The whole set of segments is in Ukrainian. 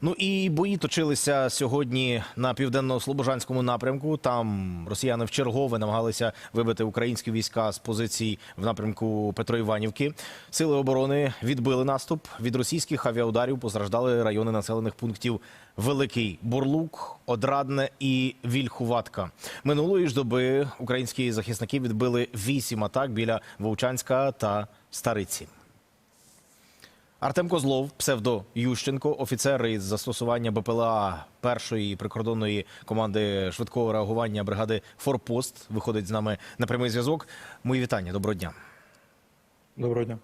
Ну і бої точилися сьогодні на південно-слобожанському напрямку. Там росіяни вчергове намагалися вибити українські війська з позицій в напрямку Петроіванівки. Сили оборони відбили наступ. Від російських авіаударів постраждали райони населених пунктів Великий Бурлук, Одрадне і Вільхуватка. Минулої ж доби українські захисники відбили вісім атак біля Вовчанська та Стариці. Артем Козлов, псевдо Ющенко, офіцер із застосування БПЛА першої прикордонної команди швидкого реагування бригади Форпост, виходить з нами на прямий зв'язок. Мої вітання, доброго дня. Доброго дня.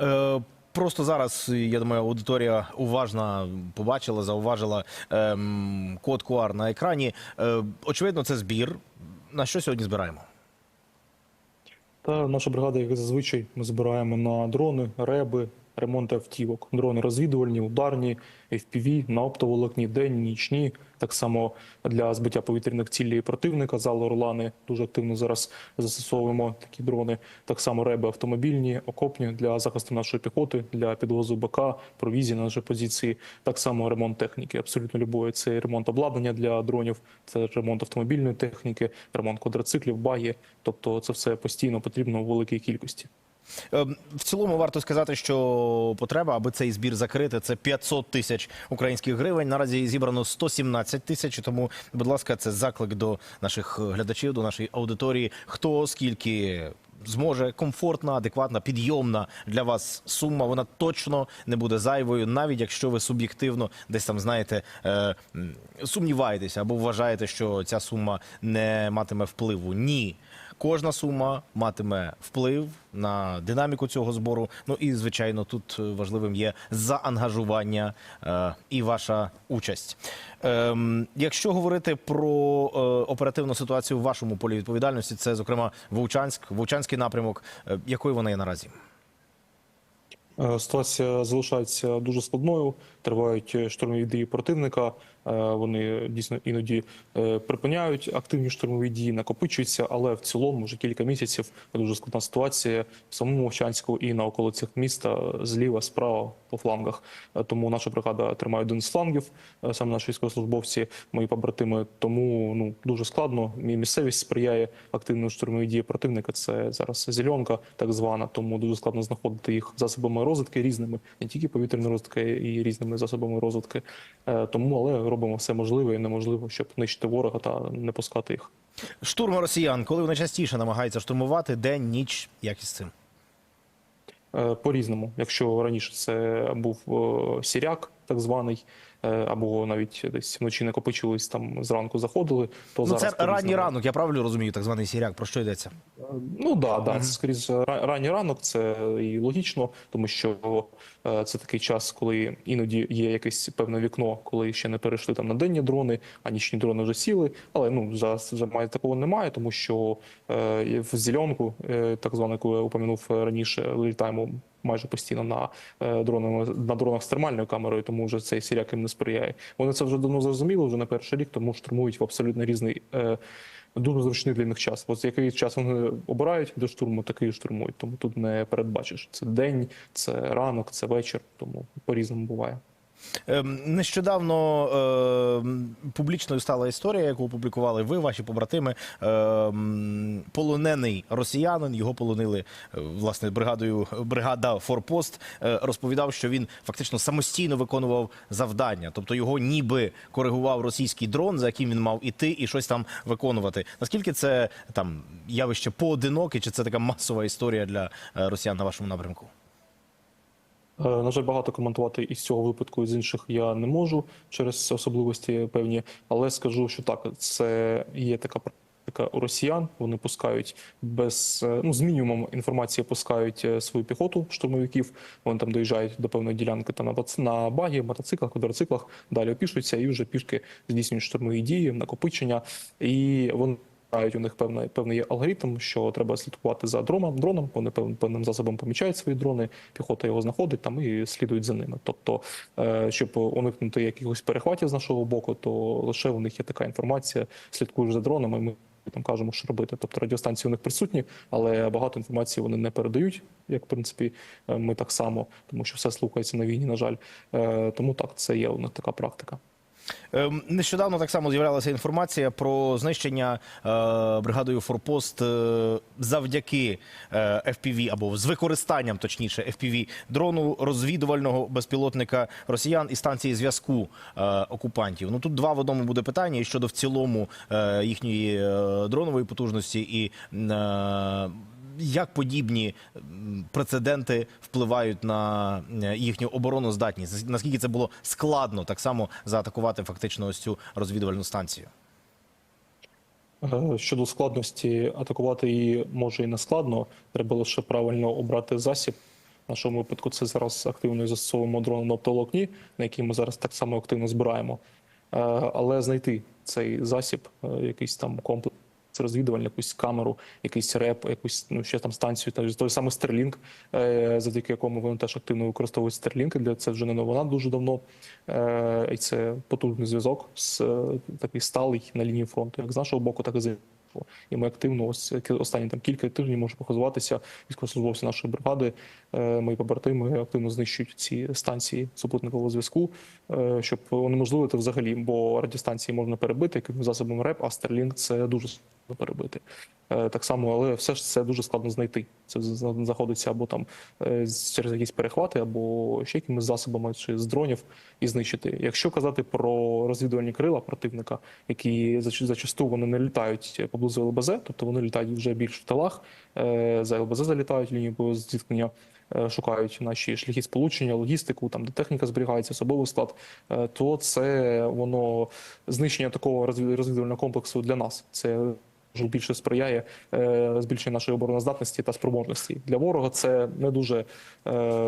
Е, просто зараз, я думаю, аудиторія уважно побачила, зауважила ем, код QR на екрані. Е, очевидно, це збір. На що сьогодні збираємо? Та наша бригада, як зазвичай, ми збираємо на дрони, реби, ремонт автівок. Дрони розвідувальні, ударні, FPV, на оптоволокні, денні, нічні. Так само для збиття повітряних цілей противника, зал Орлани. Дуже активно зараз застосовуємо такі дрони. Так само реби автомобільні, окопні для захисту нашої піхоти, для підвозу БК, провізії на наші позиції. Так само ремонт техніки. Абсолютно любої. Це ремонт обладнання для дронів, це ремонт автомобільної техніки, ремонт квадроциклів, баги. Тобто це все постійно потрібно у великій кількості. Ем, В цілому варто сказати, що потреба, аби цей збір закрити, це 500 тисяч українських гривень. Наразі зібрано 117 тисяч. Тому, будь ласка, це заклик до наших глядачів, до нашої аудиторії. Хто скільки зможе комфортна, адекватна, підйомна для вас сума. Вона точно не буде зайвою, навіть якщо ви суб'єктивно десь там знаєте, е, сумніваєтеся або вважаєте, що ця сума не матиме впливу. Ні. Кожна сума матиме вплив на динаміку цього збору. Ну і звичайно, тут е, важливим є заангажування е, і ваша участь. Ем, якщо говорити про е, оперативну ситуацію в вашому полі відповідальності, це зокрема Вовчанськ, Вовчанський напрямок. Е, якою вона є наразі? Е, Ситуація залишається дуже складною. Тривають е, штурмові дії противника. Е, Вони дійсно іноді е, припиняють активні штурмові дії, накопичуються, але в цілому вже кілька місяців дуже складна ситуація в самому Мовчанську і на околицях міста зліва, справа по флангах. Е, Тому наша бригада тримає один з флангів, саме наші військовослужбовці, мої побратими. Тому ну дуже складно. Місцевість сприяє активної штурмовій дії противника. Це зараз зеленка, так звана. Тому дуже складно знаходити їх засобами розвитки різними, не тільки повітряної розвитки, і різними засобами розвитки. Тому але робимо все можливе і неможливе, щоб нищити ворога та не пускати їх. Штурм росіян, коли вони частіше намагаються штурмувати день, ніч, як із цим? Е, По-різному, якщо раніше це був е, сіряк, так званий, е, або навіть десь вночі накопичились там зранку заходили, то Ну, зараз це ранній ранок, я правильно розумію, так званий сіряк. Про що йдеться? Ну да, да, скрізь ра- ранній ранок, це і логічно, тому що е, це такий час, коли іноді є якесь певне вікно, коли ще не перейшли там на денні дрони, а нічні дрони вже сіли. Але ну зараз вже майже такого немає, тому що е, в зеленку, е, так звану, яку я упомянув раніше, літаємо майже постійно на е, дронами на дронах з термальною камерою, тому вже цей сіряк їм не сприяє. Вони це вже давно зрозуміли, вже не перший рік, тому штурмують в абсолютно різний. Е, Дуже зручний для них час. Ось який час вони обирають до штурму, такий штурмують. Тому тут не передбачиш. Це день, це ранок, це вечір. Тому по-різному буває. Ем, Нещодавно ем, публічною стала історія, яку опублікували ви, ваші побратими. Ем, Полонений росіянин, його полонили е, власне бригадою бригада Форпост. е, Розповідав, що він фактично самостійно виконував завдання, тобто його ніби коригував російський дрон, за яким він мав іти і щось там виконувати. Наскільки це там явище поодиноке, чи це така масова історія для е, росіян на вашому напрямку? Е, На жаль, багато коментувати із цього випадку і з інших я не можу через особливості певні, але скажу, що так, це є така практика у росіян. Вони пускають без е, ну з мінімумом інформації, пускають е, свою піхоту штурмовиків. Вони там доїжджають до певної ділянки там на на багі, мотоциклах, квадроциклах, далі опішуються і вже пішки здійснюють штурмові дії, накопичення, і вони. У них певний, певний алгоритм, що треба слідкувати за дроном. Дроном вони певним, певним засобом помічають свої дрони, піхота його знаходить там і слідують за ними. Тобто, е, щоб уникнути якихось перехватів з нашого боку, то лише у них є така інформація. Слідкуєш за дронами. Ми там кажемо, що робити. Тобто радіостанції у них присутні, але багато інформації вони не передають, як в принципі е, ми так само, тому що все слухається на війні, на жаль. Е, Тому так, це є у них така практика. Ем, Нещодавно так само з'являлася інформація про знищення е, бригадою Форпост е, завдяки е, FPV або з використанням, точніше, FPV дрону розвідувального безпілотника росіян і станції зв'язку окупантів. Ну тут два в одному буде питання щодо в цілому їхньої дронової потужності і як подібні прецеденти впливають на е, їхню обороноздатність? Наскільки це було складно так само заатакувати фактично ось цю розвідувальну станцію? Е, Щодо складності, атакувати її може і не складно. Треба лише правильно обрати засіб. В нашому випадку це зараз активно застосовуємо дрон на оптоволокні, на який ми зараз так само активно збираємо. Е, Але знайти цей засіб, якийсь там комплекс розвідувальний, якусь камеру, якийсь реп, якусь ну ще там станцію, та той самий Starlink, е, завдяки якому вони теж активно використовують Starlink. Для це вже не новина дуже давно. Е, І це потужний зв'язок з е, такий сталий на лінії фронту, як з нашого боку, так і з. І ми активно ось останні там кілька тижнів можу похизуватися військовослужбовці нашої бригади. Мої побратими активно знищують ці станції супутникового зв'язку, щоб унеможливити взагалі, бо радіостанції можна перебити якимось засобом РЕП, а Starlink це дуже перебити. Е, Так само, але все ж це дуже складно знайти. Це з- заходиться або там е, через якісь перехвати, або ще якимись засобами чи з дронів і знищити. Якщо казати про розвідувальні крила противника, які зач- зачасту вони не літають поблизу ЛБЗ, тобто вони літають вже більш в тилах, е, за ЛБЗ залітають лінію зіткнення. Шукають наші шляхи сполучення, логістику, там де техніка зберігається, особовий склад, то це воно знищення такого розвід- розвідувального комплексу для нас. Це більше сприяє е, збільшенню нашої обороноздатності та спроможності. Для ворога це не дуже е,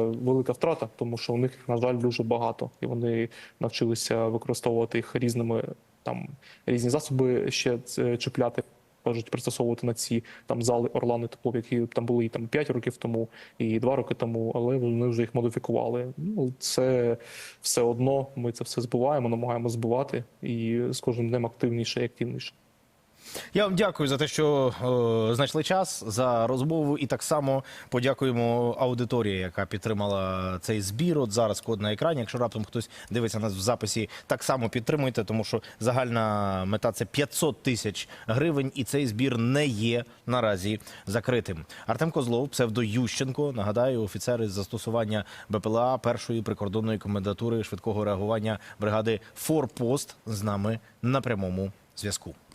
велика втрата, тому що у них, на жаль, дуже багато, і вони навчилися використовувати їх різними там різні засоби ще е, чіпляти. Кажуть, пристосовувати на ці там зали Орлани Теплов, які там були і там 5 років тому, і 2 роки тому, але вони вже їх модифікували. Ну це все одно. Ми це все збиваємо, намагаємося збивати і з кожним днем активніше і активніше. Я вам дякую за те, що е, знайшли час за розмову, і так само подякуємо аудиторії, яка підтримала цей збір. От зараз код на екрані. Якщо раптом хтось дивиться нас в записі, так само підтримуйте, тому що загальна мета це 500 тисяч гривень, і цей збір не є наразі закритим. Артем Козлов, псевдо Ющенко. Нагадаю, офіцер із застосування БПЛА першої прикордонної комендатури швидкого реагування бригади Форпост з нами на прямому зв'язку.